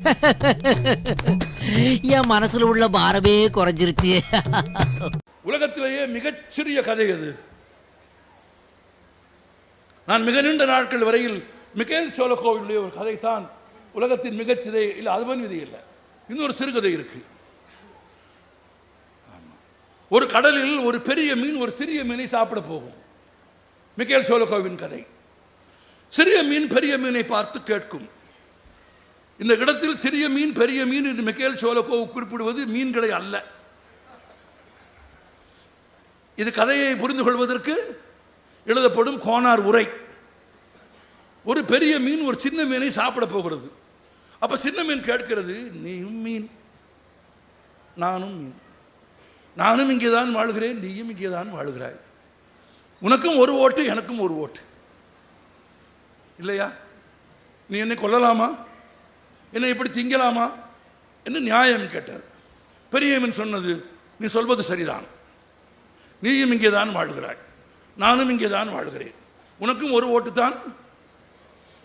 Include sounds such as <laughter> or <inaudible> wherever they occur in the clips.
<laughs> என் மனசுல உள்ள பாரமே குறைஞ்சிருச்சு. <laughs> உலகத்திலேயே மிகச்சிறிய கதை அது. நான் மிக நீண்ட நாட்கள் வரையில் மிகேல் சோலகோவிலுடைய ஒரு கதை தான் உலகத்தின் மிகச்சிதை இல்லை அதுவன் விதி இல்லை. இன்னொரு சிறுகதை இருக்கு. ஒரு கடலில் ஒரு பெரிய மீன் ஒரு சிறிய மீனை சாப்பிட போகும். மிகேல் சோலகோவின் கதை. சிறிய மீன் பெரிய மீனை பார்த்து கேட்கும். இந்த இடத்தில் சிறிய மீன் பெரிய மீன் என்று மிக்கேல் சோலகோவ் குறிப்பிடுவது மீன்களை அல்ல. இது கதையை புரிந்து கொள்வதற்கு எழுதப்படும் கோனார் உரை. ஒரு பெரிய மீன் ஒரு சின்ன மீனை சாப்பிட போகிறது. அப்ப சின்ன மீன் கேட்கிறது நீயும் மீன். நானும் மீன். நானும் இங்கே தான் வாழ்கிறேன் நீயும் இங்கே தான் வாழ்கிறாய். உனக்கும் ஒரு ஓட்டு எனக்கும் ஒரு ஓட்டு. இல்லையா? நீ என்னை கொல்லலாமா? என்னை இப்படி திங்கலாமா? என்று நியாயம் கேட்டது பெரியவன் சொன்னது நீ சொல்வது சரிதான். நீயும் இங்கே தான் வாழ்கிறாய். நானும் இங்கே தான் வாழ்கிறேன். உனக்கும் ஒரு ஓட்டு தான்.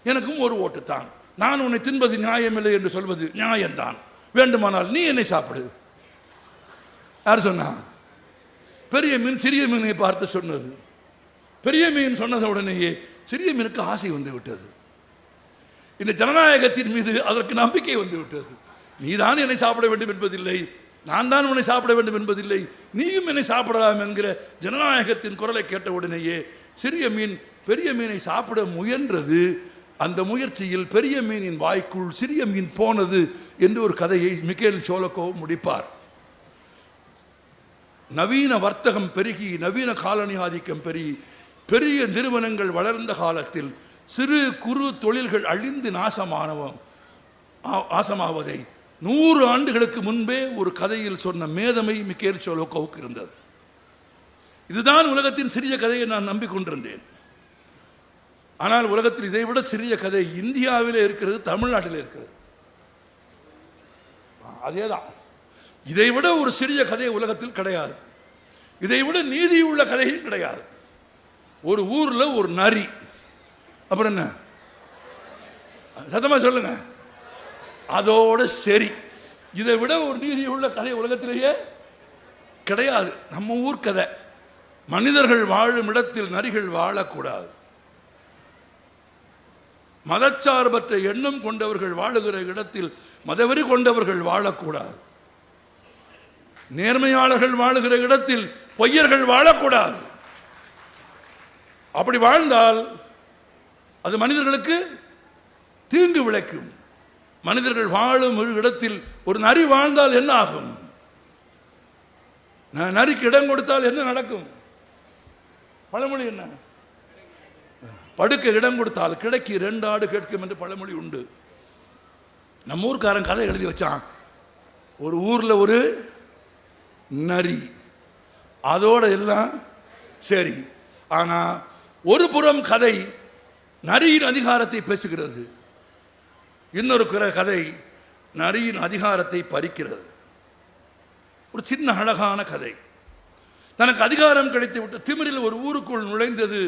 எனக்கும் ஒரு ஓட்டு தான். நான் உன்னை தின்பது நியாயமில்லை என்று சொல்வது நியாயம்தான். வேண்டுமானால் நீ என்னை சாப்பிடு. யார் சொன்னா? பெரிய மீன் சிறிய மீனை பார்த்து சொன்னது. பெரிய மீன் சொன்னத உடனேயே சிறிய மீனுக்கு ஆசை வந்து விட்டது. இந்த ஜனநாயகத்தின் மீது அதற்கு நம்பிக்கை வந்து விட்டது நீதான் என்னை சாப்பிட வேண்டும் என்பதில்லை. நான் தான் உன்னை சாப்பிட வேண்டும் என்பதில்லை. நீயும் என்னை சாப்பிடலாம் என்கிற ஜனநாயகத்தின் குரலை கேட்ட உடனேயே சிறிய மீன் பெரிய மீனை சாப்பிட முயன்றது. அந்த முயற்சியில் பெரிய மீனின் வாய்க்குள் சிறிய மீன் போனது என்று ஒரு கதையை மிக்கேல் சோலக்கோ முடிப்பார். நவீன வர்த்தகம் பெருகி நவீன காலனி ஆதிக்கம் பெருகி பெரிய நிறுவனங்கள் வளர்ந்த காலத்தில் சிறு குறு தொழில்கள் அழிந்து நாசமானவம் ஆ- நாசமாவதை நூறு ஆண்டுகளுக்கு முன்பே ஒரு கதையில் சொன்ன மேதமை மிக்கேல் சோலோக்கோவுக்கு இருந்தது. இதுதான் உலகத்தின் சிறிய கதையை நான் நம்பிக்கொண்டிருந்தேன். ஆனால் உலகத்தில் இதை விட சிறிய கதை இந்தியாவிலே இருக்கிறது தமிழ்நாட்டில் இருக்கிறது. அதேதான். இதை விட ஒரு சிறிய கதை உலகத்தில் கிடையாது. இதை விட நீதியுள்ள கதையும் கிடையாது. ஒரு ஊரில் ஒரு நரி அப்புறம் என்ன? சத்தமாக சொல்லுங்க. அதோட சரி. இதை விட ஒரு நீதி உள்ள கதை உலகத்திலேயே கிடையாது. நம்ம ஊர் கதை. மனிதர்கள் வாழும் இடத்தில் நரிகள் வாழக்கூடாது. மதச்சார்பற்ற எண்ணம் கொண்டவர்கள் வாழுகிற இடத்தில் மதவெறி கொண்டவர்கள் வாழக்கூடாது. நேர்மையாளர்கள் வாழுகிற இடத்தில் பொய்யர்கள் வாழக்கூடாது. அப்படி வாழ்ந்தால் அது மனிதர்களுக்கு தீங்கு விளைக்கும். மனிதர்கள் வாழும் ஒரு இடத்தில் ஒரு நரி வாழ்ந்தால் என்ன ஆகும்? நரிக்கு இடம் கொடுத்தால் என்ன நடக்கும்? பழமொழி என்ன? படுக்க இடம் கொடுத்தால் கிடைக்கு ரெண்டு ஆடு கேட்கும் என்று பழமொழி உண்டு. நம்ம ஊர்க்காரன் கதை எழுதி வச்சான். ஒரு ஊரில் ஒரு நரி. அதோட எல்லாம் சரி. ஆனால் ஒரு புறம் கதை நரியின் அதிகாரத்தை பேசுகிறது. இன்னொரு கதை நரியின் அதிகாரத்தை பறிக்கிறது. ஒரு சின்ன அழகான கதை. தனக்கு அதிகாரம் கிடைத்து விட்டு திமிரில் ஒரு ஊருக்குள் நுழைந்தது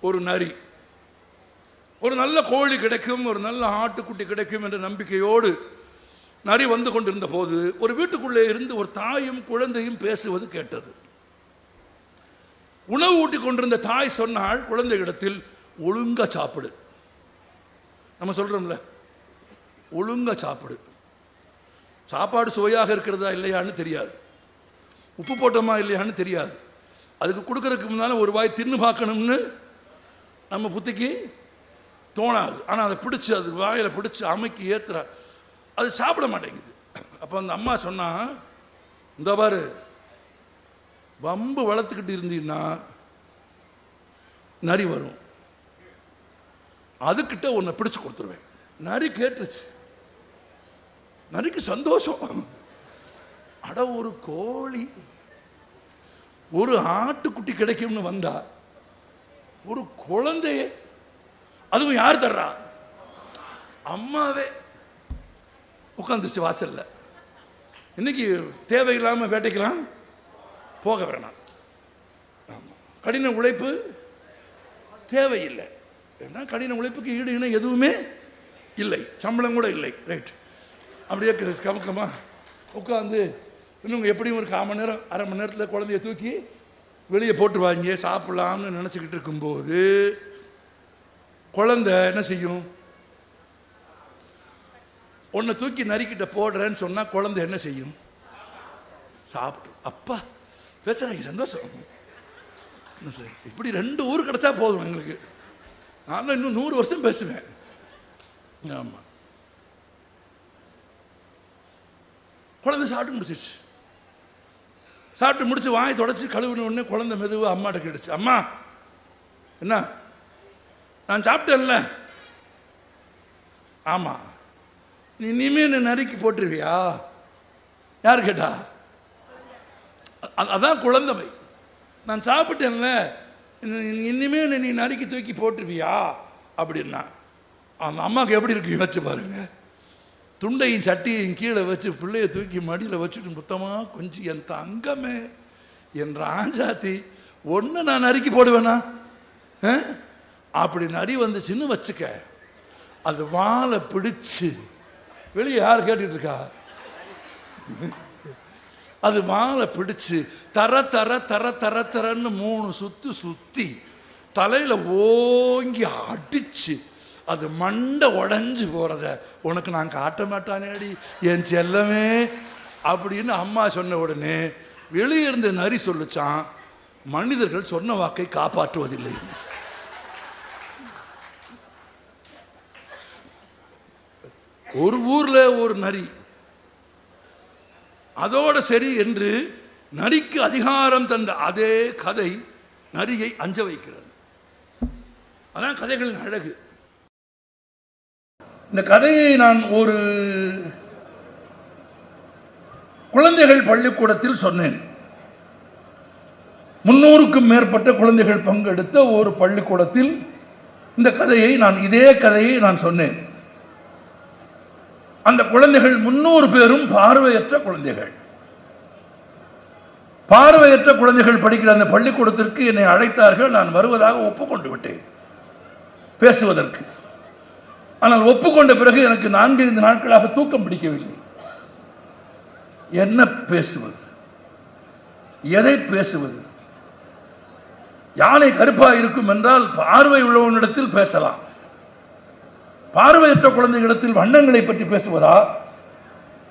ஒரு நரி. ஒரு நல்ல கோழி கிடைக்கும் ஒரு நல்ல ஆட்டுக்குட்டி கிடைக்கும் என்ற நம்பிக்கையோடு நரி வந்து கொண்டிருந்த போது ஒரு வீட்டுக்குள்ளே இருந்து ஒரு தாயும் குழந்தையும் பேசுவது கேட்டது. உணவு ஊட்டி கொண்டிருந்த தாய் சொன்னால் குழந்தை இடத்தில் ஒழுங்கா சாப்பிடு. நம்ம சொல்கிறோம்ல ஒழுங்கா சாப்பிடு. சாப்பாடு சுவையாக இருக்கிறதா இல்லையான்னு தெரியாது. உப்பு போட்டோமா இல்லையான்னு தெரியாது. அதுக்கு கொடுக்கறதுக்கு முன்னால் ஒரு வாய் தின்னு பார்க்கணும்னு நம்ம புத்திக்கு தோணாது. ஆனால் அதை பிடிச்சி அது வாயில் பிடிச்சி அமைக்கி ஏற்றுற அது சாப்பிட மாட்டேங்குது. அப்போ அந்த அம்மா சொன்னால் இந்த பாரு வம்பு வளர்த்துக்கிட்டு இருந்தீங்கன்னா நரி வரும். அதுக்கிட்ட உன்னை பிடிச்சு கொடுத்துருவேன். நரி கேட்டுருச்சு. நரிக்கு சந்தோஷம். அட ஒரு கோழி. ஒரு ஆட்டுக்குட்டி கிடைக்கும்னு வந்தா ஒரு குழந்தைய அதுவும் யார் தர்றா? அம்மாவே. உட்காந்துச்சு வாசல்ல. இன்னைக்கு தேவையில்லாமல் வேட்டைக்கலாம். போக வேணாம். கடின உழைப்பு. தேவையில்லை. ஏன்னா கடின உழைப்புக்கு ஈடு இணை எதுவுமே இல்லை. சம்பளம் கூட இல்லை. ரைட் அப்படியே கமக்கமாக உட்காந்து இன்னும் எப்படியும் ஒரு கால் மணி நேரம் அரை மணி நேரத்தில் குழந்தைய தூக்கி வெளியே போட்டுருவாங்க சாப்பிட்லாம்னு நினச்சிக்கிட்டு இருக்கும்போது குழந்தை என்ன செய்யும்? உன்னை தூக்கி நறுக்கிட்ட போடுறேன்னு சொன்னால் குழந்தை என்ன செய்யும்? சாப்பிட்டு அப்பா பேசுகிறாங்க சந்தோஷம். இப்படி ரெண்டு ஊர் கிடச்சா போதும் எங்களுக்கு. நான் இன்னும் நூறு வருஷம் பேசுவேன். ஆமாம் குழந்தை சாப்பிட்டு முடிச்சிருச்சு. சாப்பிட்டு முடிச்சு வாய் தொடச்சி கழுவுன உடனே குழந்தை மெதுவாக அம்மாட்ட கேட்டுச்சு அம்மா என்ன? நான் சாப்பிட்டேன்ல. ஆமாம் நீ இனிமே என்ன நறுக்கி போட்டுருவியா? யார் கேட்டா? அதான் குழந்தை நான் சாப்பிட்டேன்ல. இனிமே நீ நறுக்கி தூக்கி போட்டுருவியா? அப்படின்னா அந்த அம்மாவுக்கு எப்படி இருக்கு? யோசிச்சு பாருங்க. துண்டையும் சட்டியையும் கீழே வச்சு பிள்ளைய தூக்கி மடியில் வச்சுட்டு மொத்தமாக கொஞ்சம் என் தங்கமே என் ராஜாத்தி ஒன்று நான் நறுக்கி போடுவேனா? அப்படி நரி வந்துச்சுன்னு வச்சுக்க. அது வாழை பிடிச்சு வெளியே யார் கேட்டுட்டு இருக்கா? அது வாழை பிடிச்சு தர தர தர தர தரன்னு மூணு சுற்று சுற்றி தலையில் ஓங்கி அடித்து அது மண்டை உடஞ்சி போகிறத உனக்கு நான் காட்ட மாட்டானேடி என் செல்லமே அப்படின்னு அம்மா சொன்ன உடனே வெளியே இருந்த நரி சொல்லிச்சான் மனிதர்கள் சொன்ன வாக்கை காப்பாற்றுவதில்லை. ஒரு ஊரில் ஒரு நரி அதோட சரி என்று நரிக்கு அதிகாரம் தந்த அதே கதை நரியை அஞ்ச வைக்கிறது. அதான் கதைகளின் அழகு. இந்த கதையை நான் ஒரு குழந்தைகள் பள்ளிக்கூடத்தில் சொன்னேன். முன்னூறுக்கும் மேற்பட்ட குழந்தைகள் பங்கெடுத்த ஒரு பள்ளிக்கூடத்தில் இந்த கதையை நான் இதே கதையை நான் சொன்னேன். அந்த குழந்தைகள் முன்னூறு பேரும் பார்வையற்ற குழந்தைகள். பார்வையற்ற குழந்தைகள் படிக்கிற அந்த பள்ளிக்கூடத்திற்கு என்னை அழைத்தார்கள். நான் வருவதாக ஒப்புக்கொண்டு விட்டேன். பேசுவதற்கு. ஆனால் ஒப்புக்கொண்ட பிறகு எனக்கு நான்கைந்து நாட்களாக தூக்கம் பிடிக்கவில்லை. என்ன பேசுவது? எதை பேசுவது? யானை கருப்பாக இருக்கும் என்றால் பார்வை உள்ளவனிடத்தில் பேசலாம். பார்வையற்ற குழந்தைகளிடத்தில் வண்ணங்களை பற்றி பேசுவதா?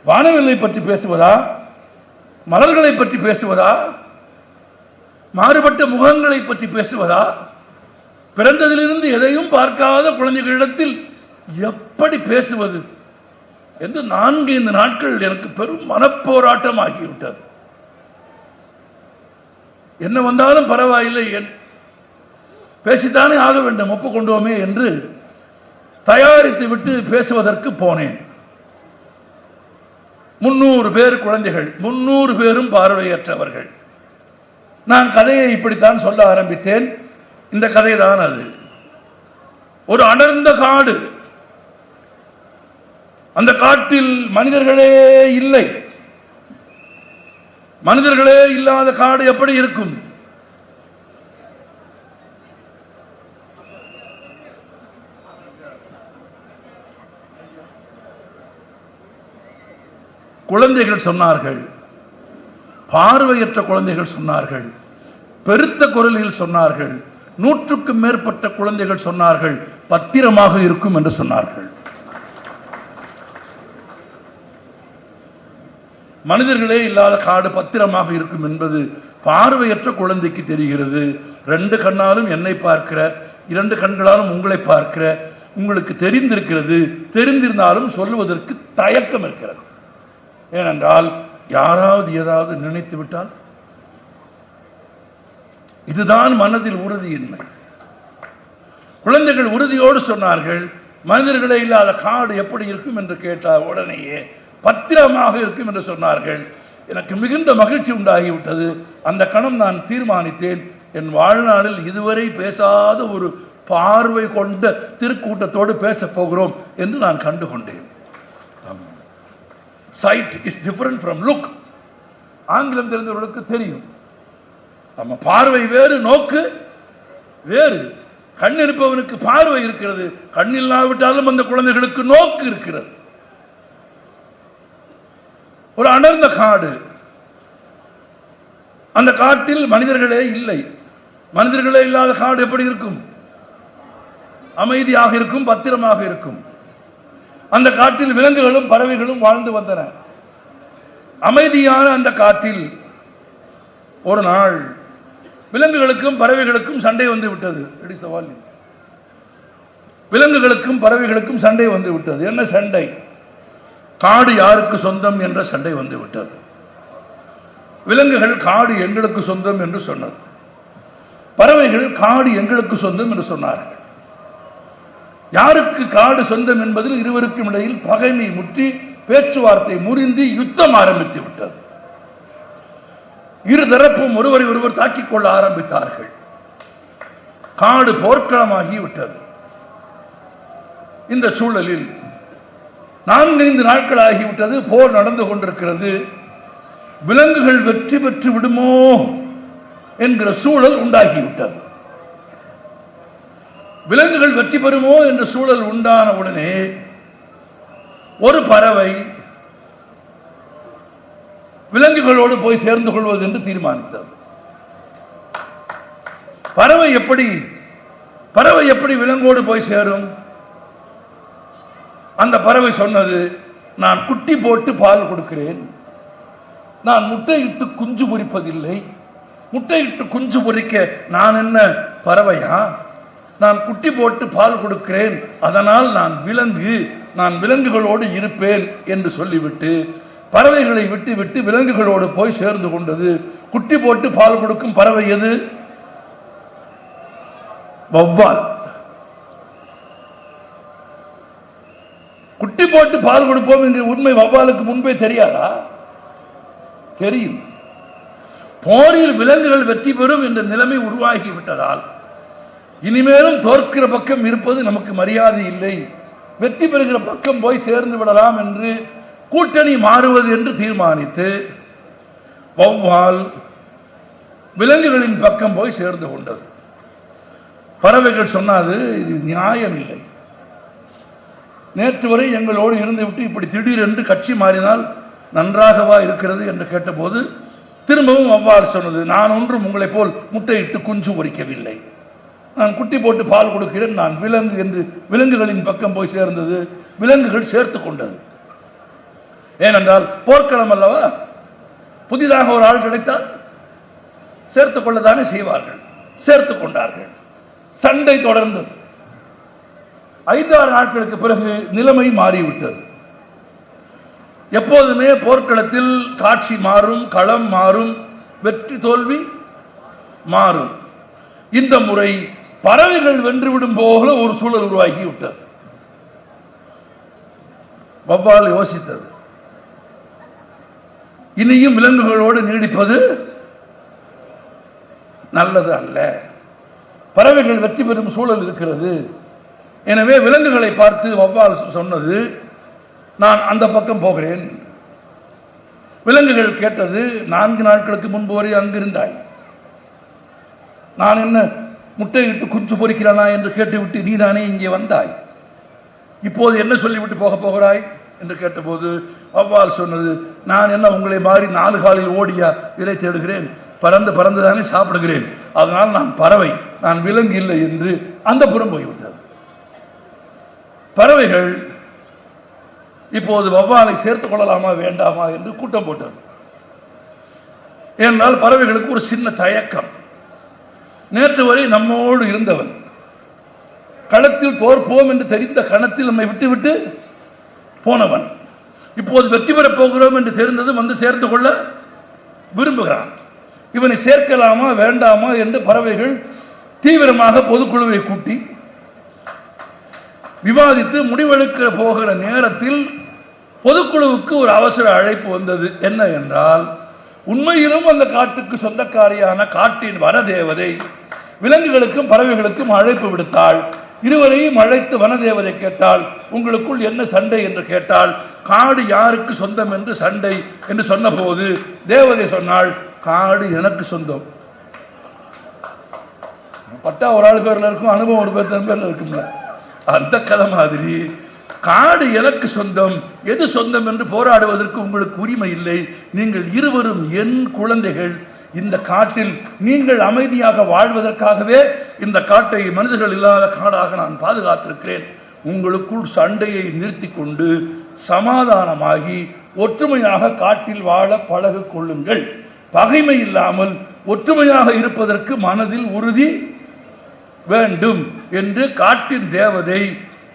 வானவில்லை பற்றி பேசுவதா? மலர்களை பற்றி பேசுவதா? மாறுபட்ட முகங்களை பற்றி பேசுவதா? பிறந்ததிலிருந்து எதையும் பார்க்காத குழந்தைகளிடத்தில் எப்படி பேசுவது? என்று நான்கு இந்த நாட்கள் எனக்கு பெரும் மனப்போராட்டம் ஆகிவிட்டது. என்ன வந்தாலும் பரவாயில்லை என் பேசித்தானே ஆக வேண்டும் ஒப்புக்கொண்டோமே என்று தயாரித்து விட்டு பேசுவதற்கு போனேன். முன்னூறு பேர் குழந்தைகள் முன்னூறு பேரும் பார்வையற்றவர்கள். நான் கதையை இப்படித்தான் சொல்ல ஆரம்பித்தேன். இந்த கதை தான் அது. ஒரு அடர்ந்த காடு. அந்த காட்டில் மனிதர்களே இல்லை. மனிதர்களே இல்லாத காடு எப்படி இருக்கும்? குழந்தைகள் சொன்னார்கள். பார்வையற்ற குழந்தைகள் சொன்னார்கள். பெருத்த குரலில் சொன்னார்கள். நூற்றுக்கும் மேற்பட்ட குழந்தைகள் சொன்னார்கள். பத்திரமாக இருக்கும் என்று சொன்னார்கள். மனிதர்களே இல்லாத காடு பத்திரமாக இருக்கும் என்பது பார்வையற்ற குழந்தைக்கு தெரிகிறது. ரெண்டு கண்ணாலும் என்னை பார்க்கிற இரண்டு கண்களாலும் உங்களை பார்க்கிற உங்களுக்கு தெரிந்திருக்கிறது. தெரிந்திருந்தாலும் சொல்லுவதற்கு தயக்கம் இருக்கிறது. ஏனென்றால் யாராவது ஏதாவது நினைத்து விட்டால் இதுதான் மனதில் உறுதியின்மை. குழந்தைகள் உறுதியோடு சொன்னார்கள் மனிதர்களே இல்லாத காடு எப்படி இருக்கும் என்று கேட்டார் உடனேயே பத்திரமாக இருக்கும் என்று சொன்னார்கள். எனக்கு மிகுந்த மகிழ்ச்சி உண்டாகிவிட்டது. அந்த கணம் நான் தீர்மானித்தேன். என் வாழ்நாளில் இதுவரை பேசாத ஒரு பார்வை கொண்ட திருக்கூட்டத்தோடு பேசப் போகிறோம் என்று நான் கண்டுகொண்டேன். Sight is different from look ஆங்கிலம் தெரிந்தவர்களுக்கு தெரியும். நம்ம பார்வை வேறு நோக்கு வேறு. கண் இருப்பவனுக்கு பார்வை இருக்கிறது. கண் இல்லாவிட்டாலும் அந்த குழந்தைகளுக்கு நோக்கு இருக்கிறது. ஒரு அடர்ந்த காடு. அந்த காட்டில் மனிதர்களே இல்லை. மனிதர்களே இல்லாத காடு எப்படி இருக்கும்? அமைதியாக இருக்கும் பத்திரமாக இருக்கும். அந்த காட்டில் விலங்குகளும் பறவைகளும் வாழ்ந்து வந்தன. அமைதியான அந்த காட்டில் ஒரு நாள் விலங்குகளுக்கும் பறவைகளுக்கும் சண்டை வந்து விட்டது. விலங்குகளுக்கும் பறவைகளுக்கும் சண்டை வந்து விட்டது. என்ன சண்டை? காடு யாருக்கு சொந்தம் என்ற சண்டை வந்து விட்டது. விலங்குகள் காடு எங்களுக்கு சொந்தம் என்று சொன்னது. பறவைகள் காடு எங்களுக்கு சொந்தம் என்று சொன்னார்கள். யாருக்கு காடு சொந்தம் என்பதில் இருவருக்கும் இடையில் பகைமை முற்றி பேச்சுவார்த்தை முறிந்து யுத்தம் ஆரம்பித்து விட்டது. இரு தரப்பும் ஒருவரை ஒருவர் தாக்கிக் கொள்ள ஆரம்பித்தார்கள். காடு போர்க்களமாகி விட்டது. இந்த சூழலில் நான்கைந்து நாட்கள் ஆகிவிட்டது போர் நடந்து கொண்டிருக்கிறது. விலங்குகள் வெற்றி பெற்று விடுமோ என்கிற சூழல் உண்டாகிவிட்டது விலங்குகள் வெற்றி பெறுமோ என்ற சூழல் உண்டான உடனே ஒரு பறவை விலங்குகளோடு போய் சேர்ந்து கொள்வது என்று தீர்மானித்தது. பறவை எப்படி பறவை எப்படி விலங்கோடு போய் சேரும்? அந்த பறவை சொன்னது நான் குட்டி போட்டு பால் கொடுக்கிறேன். நான் முட்டையிட்டு குஞ்சு பொரிப்பதில்லை முட்டையிட்டு குஞ்சு பொறிக்க நான் என்ன பறவையா? நான் குட்டி போட்டு பால் கொடுக்கிறேன் அதனால் நான் விலங்கு நான் விலங்குகளோடு இருப்பேன் என்று சொல்லிவிட்டு பறவைகளை விட்டு விட்டு விலங்குகளோடு போய் சேர்ந்து கொண்டது. குட்டி போட்டு பால் கொடுக்கும் பறவை எது? வௌவால். குட்டி போட்டு பால் கொடுப்போம் என்ற உண்மை வௌவாலுக்கு முன்பே தெரியாதா? தெரியும். போரில் விலங்குகள் வெற்றி பெறும் என்ற நிலைமை உருவாகி விட்டதால் இனிமேலும் தோற்கிற பக்கம் இருப்பது நமக்கு மரியாதை இல்லை. வெற்றி பெறுகிற பக்கம் போய் சேர்ந்து விடலாம் என்று கூட்டணி மாறுவது என்று தீர்மானித்து வௌவால் விலங்குகளின் பக்கம் போய் சேர்ந்து கொண்டது. பறவைகள் சொன்னாது இது நியாயம் இல்லை நேற்று வரை எங்களோடு இருந்துவிட்டு இப்படி திடீரென்று கட்சி மாறினால் நன்றாகவா இருக்கிறது என்று கேட்டபோது திரும்பவும் அவ்வாறு சொன்னது நான் ஒன்றும் உங்களைப் போல் முட்டையிட்டு குஞ்சு பொறிக்கவில்லை. நான் குட்டி போட்டு பால் கொடுக்கிறேன் நான் விலங்கு என்று விலங்குகளின் பக்கம் போய் சேர்ந்தது விலங்குகள் சேர்த்து கொண்டது. ஏனென்றால் போர்க்களம் அல்லவா? புதிதாக ஒரு ஆள் கிடைத்தால் சேர்த்துக் கொள்ளத்தானே செய்வார்கள். சேர்த்துக் கொண்டார்கள். சண்டை தொடர்ந்தது. ஐந்தாறு நாட்களுக்கு பிறகு நிலைமை மாறிவிட்டது. எப்போதுமே போர்க்களத்தில் காட்சி மாறும் களம் மாறும் வெற்றி தோல்வி மாறும். இந்த முறை பறவைகள் வென்றுவிடும் போல ஒரு சூழல் உருவாக்கி விட்டது வவ்வால் யோசித்தது. இனியும் விலங்குகளோடு நீடிப்பது நல்லது அல்ல. பறவைகள் வெற்றி பெறும் சூழல் இருக்கிறது. எனவே விலங்குகளை பார்த்து வவ்வால் சொன்னது நான் அந்த பக்கம் போகிறேன். விலங்குகள் கேட்டது நான்கு நாட்களுக்கு முன்பு வரை அங்கிருந்தாய். நான் என்ன முட்டையிட்டு குஞ்சு பொறிக்கிறானா என்று கேட்டுவிட்டு நீதானே இங்கே வந்தாய்? இப்போது என்ன சொல்லிவிட்டு போக போகிறாய்? என்று கேட்டபோது அவ்வாறு சொன்னது நான் என்ன உங்களை மாறி நாலு காலில் ஓடியா இறை தேடுகிறேன்? பறந்து பறந்து தானே சாப்பிடுகிறேன். அதனால் நான் பறவை நான் விலங்கு இல்லை என்று அந்த புறம் போய்விட்டது. பறவைகள் இப்போது வவ்வாலை சேர்த்துக் கொள்ளலாமா வேண்டாமா என்று கூட்டம் போட்டது. ஏனால் பறவைகளுக்கு ஒரு சின்ன தயக்கம். நேற்று வரை நம்மோடு இருந்தவன். களத்தில் தோற்போம் என்று தெரிந்த கணத்தில் நம்மை விட்டுவிட்டு போனவன். இப்போது வெற்றி பெறப் போகிறோம் என்று தெரிந்தது வந்து சேர்ந்து கொள்ள விரும்புகிறான். இவனை சேர்க்கலாமா வேண்டாமா என்று பறவைகள் தீவிரமாக பொதுக்குழுவை கூட்டி விவாதித்து முடிவெடுக்க போகிற நேரத்தில் பொதுக்குழுவுக்கு ஒரு அவசர அழைப்பு வந்தது. என்ன என்றால் உண்மையிலும் அந்த காட்டுக்கு சொந்தக்காரியான காட்டின் வனதேவதை விலங்குகளுக்கும் பறவைகளுக்கும் அழைப்பு விடுத்தாள். இருவரையும் அழைத்து வனதேவதை கேட்டால் உங்களுக்குள் என்ன சண்டை? என்று கேட்டால் காடு யாருக்கு சொந்தம் என்று சண்டை? என்று சொன்னபோது தேவதை சொன்னாள் காடு எனக்கு சொந்தம். பட்டா ஒரு ஆள் பேர்ல இருக்கும் அனுபவம் ஒரு பேர் பேர்ல இருக்கும்ல. அந்த கதை மாதிரி காடு எனக்கு சொந்தம். எது சொந்தம் என்று போராடுவதற்கு உங்களுக்கு உரிமை இல்லை. நீங்கள் இருவரும் என் குழந்தைகள். இந்த காட்டில் நீங்கள் அமைதியாக வாழ்வதற்காகவே இந்த காட்டை மனிதர்கள் இல்லாத காடாக நான் பாதுகாத்திருக்கிறேன். உங்களுக்குள் சண்டையை நிறுத்தி கொண்டு சமாதானமாகி ஒற்றுமையாக காட்டில் வாழ பழகு கொள்ளுங்கள். பகைமை இல்லாமல் ஒற்றுமையாக இருப்பதற்கு மனதில் உறுதி வேண்டும் என்று காட்டின் தேவதை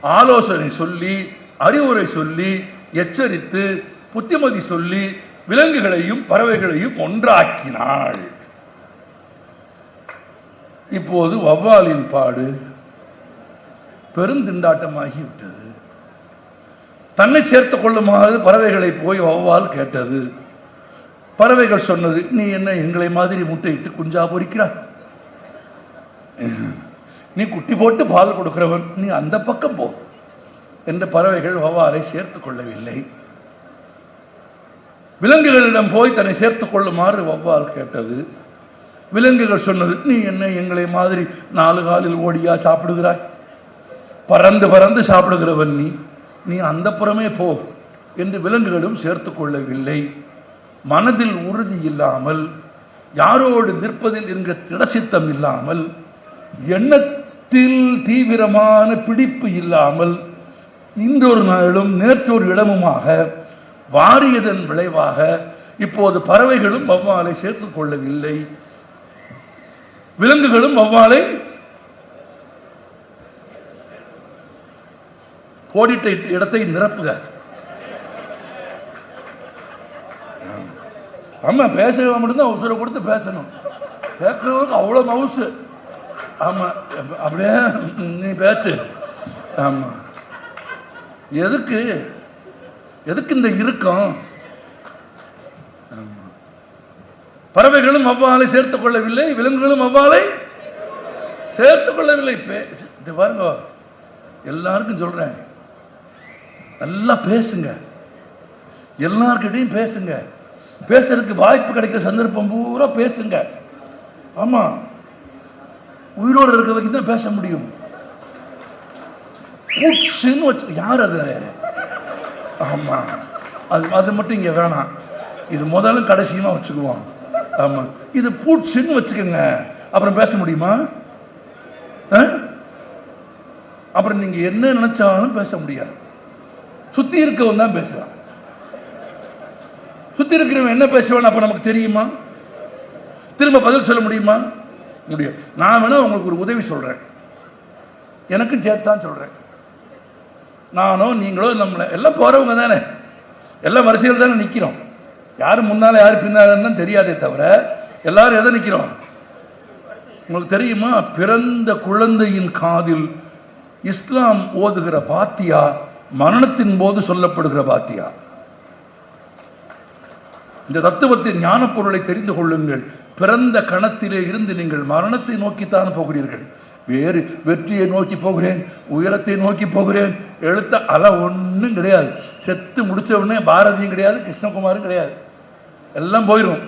ஆலோசனை சொல்லி அறிவுரை சொல்லி எச்சரித்து புத்திமதி சொல்லி விலங்குகளையும் பறவைகளையும் ஒன்றாக்கினாள். இப்போது வவ்வாலின் பாடு பெருந்திண்டாட்டமாகி விட்டது தன்னை சேர்த்துக் கொள்ளுமாறு பறவைகளை போய் வவ்வால் கேட்டது. பறவைகள் சொன்னது நீ என்ன எங்களை மாதிரி முட்டையிட்டு குஞ்சா பொறிக்கிறாய்? நீ குட்டி போட்டு பால் கொடுக்கிறவன் நீ அந்த பக்கம் போ என்று பறவைகள் வவ்வாலை சேர்த்துக் கொள்ளவில்லை. விலங்குகளிடம் போய் தன்னை சேர்த்துக் கொள்ளுமாறு வவ்வால் கேட்டது. விலங்குகள் சொன்னது நீ என்ன எங்களை மாதிரி நாலு காலில் ஓடியா சாப்பிடுகிறாய்? பறந்து பறந்து சாப்பிடுகிறவன் நீ. நீ அந்த புறமே போ என்று விலங்குகளும் சேர்த்துக் கொள்ளவில்லை. மனதில் உறுதி இல்லாமல் யாரோடு நிற்பதில் என்கிற திடசித்தம் இல்லாமல் பத்தில் தீவிரமான பிடிப்பு இல்லாமல் இன்றொரு நாளும் நேற்றொரு இடமுமாக வாரியதன் விளைவாக இப்போது பறவைகளும் வவ்வாலை சேர்த்துக் கொள்ளவில்லை. விலங்குகளும் வவ்வாலை கோடிட்ட இடத்தை நிரப்புக. ஆமா பேசுறவன் மட்டும்தான் அவசரம் கொடுத்து பேசணும். கேட்கறவங்களுக்கு அவ்வளோ மவுசு. ஆமா அப்படியே நீ பேச்சு. ஆமா. எதுக்கு? எதுக்கு இந்த இறுக்கம்? ஆமா. பறவைகளும் அவ்வாலை சேர்த்துக் கொள்ளவில்லை விலங்குகளும் அவ்வாலை சேர்த்துக் கொள்ளவில்லை. பே- இது பாருங்க எல்லாருக்கும் சொல்றேன். நல்லா பேசுங்க. எல்லார்கிட்டையும் பேசுங்க. பேசுறதுக்கு வாய்ப்பு கிடைக்கிற சந்தர்ப்பம் பூரா பேசுங்க. ஆமா. உயிரோடு இருக்க வரைக்கும் தான் பேச முடியும். பூச்சின்னு வச்சு யார் அது? ஆமா. அது அது மட்டும் இங்க வேணாம். இது முதல்ல கடைசியுமா வச்சுக்குவோம். ஆமா. இது பூச்சின்னு வச்சுக்கோங்க. அப்புறம் பேச முடியுமா? அப்புறம் நீங்க என்ன நினைச்சாலும் பேச முடியாது. சுத்தி இருக்கவன் தான் பேசுவான். சுத்தி இருக்கிறவன் என்ன பேசுவான் அப்ப நமக்கு தெரியுமா? திரும்ப பதில் சொல்ல முடியுமா? முடியும். நான் வேணா உங்களுக்கு ஒரு உதவி சொல்றேன். எனக்கும் சேர்த்தான் சொல்றேன். நானோ நீங்களோ நம்மளை எல்லாம் போறவங்க தானே. எல்லாம் வரிசையில் தானே நிக்கிறோம். யார் முன்னால யார் பின்னாலன்னு தெரியாதே தவிர எல்லாரும் எதை நிக்கிறோம்? உங்களுக்கு தெரியுமா? பிறந்த குழந்தையின் காதில் இஸ்லாம் ஓதுகிற பாத்தியா மரணத்தின் போது சொல்லப்படுகிற பாத்தியா? இந்த தத்துவத்தின் ஞான பொருளை தெரிந்து கொள்ளுங்கள். பிறந்த கணத்திலே இருந்து நீங்கள் மரணத்தை நோக்கித்தான் போகிறீர்கள். வேறு வெற்றியை நோக்கி போகிறேன் உயரத்தை நோக்கி போகிறேன். எழுத்த அல ஒன்றும் கிடையாது. செத்து முடிச்ச உடனே பாரதியும் கிடையாது கிருஷ்ணகுமாரும் கிடையாது. எல்லாம் போயிடும்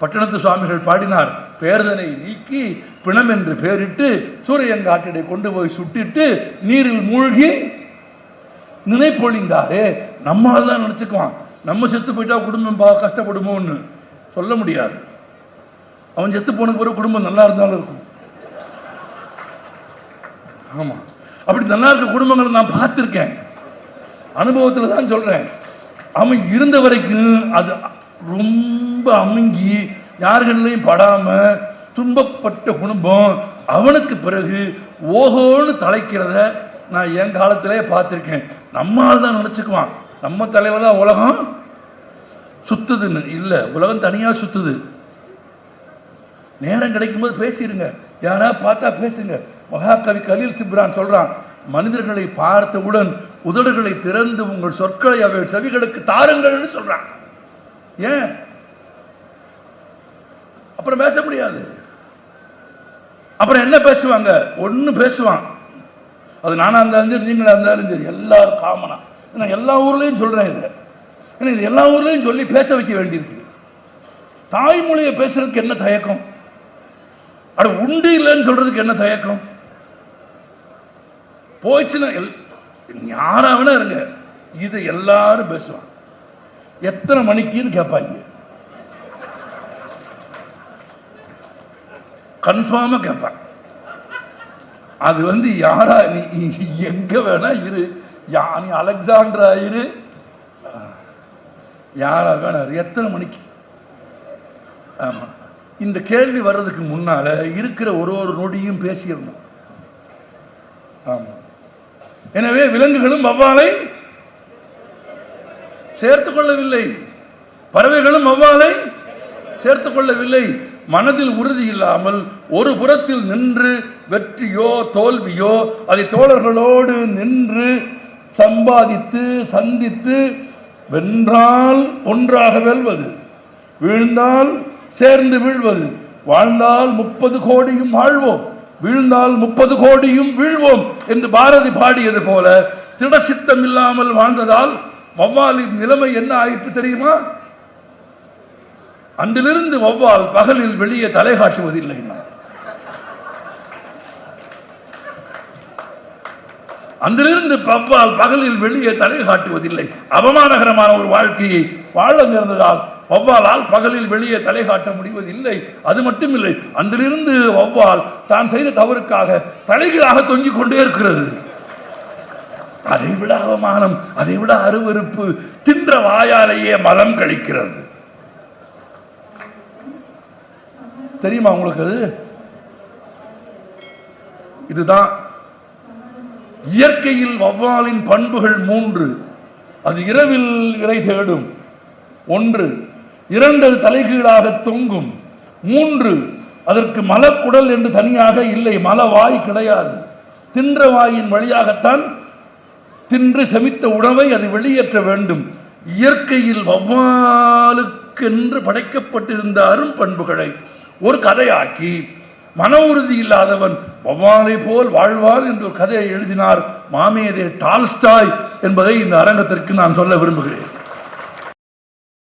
பட்டணத்து சுவாமிகள் பாடினார் பேர்தனை நீக்கி பிணம் என்று பெயரிட்டு சூரியங்காட்டிடை கொண்டு போய் சுட்டிட்டு நீரில் மூழ்கி நினைப்பொழிந்தாரே. நம்மால் தான் நினச்சிக்குவான். நம்ம செத்து போயிட்டா குடும்பம் பா கஷ்டப்படுமோன்னு சொல்ல முடியாது. அவன் செத்து போன பிறகு குடும்பம் நல்லா இருந்தாலும் இருக்கும். ஆமா. அப்படி நல்லா இருக்க குடும்பங்களை நான் பார்த்துருக்கேன். அனுபவத்தில் தான் சொல்றேன். அவன் இருந்த வரைக்கும் அது ரொம்ப அமுங்கி யார்களையும் படாம துன்பப்பட்ட குடும்பம் அவனுக்கு பிறகு ஓஹோன்னு தலைக்கிறத நான் என் காலத்திலே பார்த்துருக்கேன். நம்மால் தான் நினச்சிக்குவான். நம்ம தலையில தான் உலகம் சுத்துதுன்னு. இல்லை உலகம் தனியாக சுத்துது. நேரம் கிடைக்கும்போது பேசிடுங்க யாரா பார்த்தா பேசுங்க. மகாகவி கலீல் சிப்ரான் சொல்றான் மனிதர்களை பார்த்தவுடன் உதடுகளை திறந்து உங்கள் சொற்களை அவை செவிகளுக்கு தாருங்கள்னு சொல்றான். ஏன்? அப்புறம் பேச முடியாது. அப்புறம் என்ன பேசுவாங்க? ஒண்ணு பேசுவான். அது நானா இருந்தாலும் சரி நீங்களா இருந்தாலும் சரி எல்லாரும் காமனா நான் எல்லா ஊர்லயும் சொல்றேன் இதை. ஏன்னா இது எல்லா ஊர்லயும் சொல்லி பேச வைக்க வேண்டியிருக்கு. தாய்மொழியை பேசுறதுக்கு என்ன தயக்கம்? அட உண்டு இல்லைன்னு சொல்றதுக்கு என்ன தயக்கம்? போயிடுச்சுன்னா எல்- யாராவனா இருங்க. இது எல்லாரும் பேசுவாங்க. எத்தனை மணிக்குன்னு கேட்பாங்க. கன்ஃபார்மா கேட்பாங்க. அது வந்து யாரா நீ எங்க வேணா இரு. யா நீ அலெக்சாண்டரா இரு. யாரா வேணா இரு. எத்தனை மணிக்கு? ஆமா. இந்த கேள்வி வர்றதுக்கு முன்னால இருக்கிற ஒரு ஒரு நொடியும் பேசிடணும். எனவே விலங்குகளும் வவ்வாலை சேர்த்துக் கொள்ளவில்லை. பறவைகளும் வவ்வாலை சேர்த்துக் கொள்ளவில்லை. மனதில் உறுதி இல்லாமல் ஒரு புறத்தில் நின்று வெற்றியோ தோல்வியோ அதை தோழர்களோடு நின்று சம்பாதித்து சந்தித்து வென்றால் ஒன்றாக வெல்வது வீழ்ந்தால் சேர்ந்து வீழ்வது. வாழ்ந்தால் முப்பது கோடியும் வாழ்வோம். வீழ்ந்தால் முப்பது கோடியும் வீழ்வோம் என்று பாரதி பாடியது போல திடசித்தம் இல்லாமல் வாழ்ந்ததால் வவ்வாலின் நிலைமை என்ன ஆயிற்று தெரியுமா? அன்றிலிருந்து வவ்வால் பகலில் வெளியே தலை காட்டுவதில்லை அன்றிலிருந்து வவ்வால் பகலில் வெளியே தலை காட்டுவதில்லை. அவமானகரமான ஒரு வாழ்க்கையை வாழ நேர்ந்ததால் வவ்வாலால் பகலில் வெளியே தலை காட்ட முடிவதில்லை. அது மட்டுமில்லை அன்றிலிருந்து வவ்வால் தான் செய்த தவறுக்காக தலைகீழாக தொங்கிக் கொண்டே இருக்கிறது. அதை விட அவமானம் அதை விட அருவருப்பு தின்ற வாயாலேயே மலம் கழிக்கிறது. தெரியுமா உங்களுக்கு அது? இதுதான். இயற்கையில் வவ்வாலின் பண்புகள் மூன்று. அது இரவில் இறை தேடும். ஒன்று இரண்டு தலைகீழாக தொங்கும். மூன்று அதற்கு மலக்குடல் என்று தனியாக இல்லை மலவாய் கிடையாது. தின்ற வாயின் வழியாகத்தான் தின்று செமித்த உணவை அது வெளியேற்ற வேண்டும். இயற்கையில் வவ்வாலுக்கென்று படைக்கப்பட்டிருந்த அரும் பண்புகளை ஒரு கதையாக்கி மன உறுதி இல்லாதவன் வவ்வாலை போல் வாழ்வார் என்று ஒரு கதையை எழுதினார் மாமேதே டால்ஸ்டாய் என்பதை இந்த அரங்கத்திற்கு நான் சொல்ல விரும்புகிறேன்.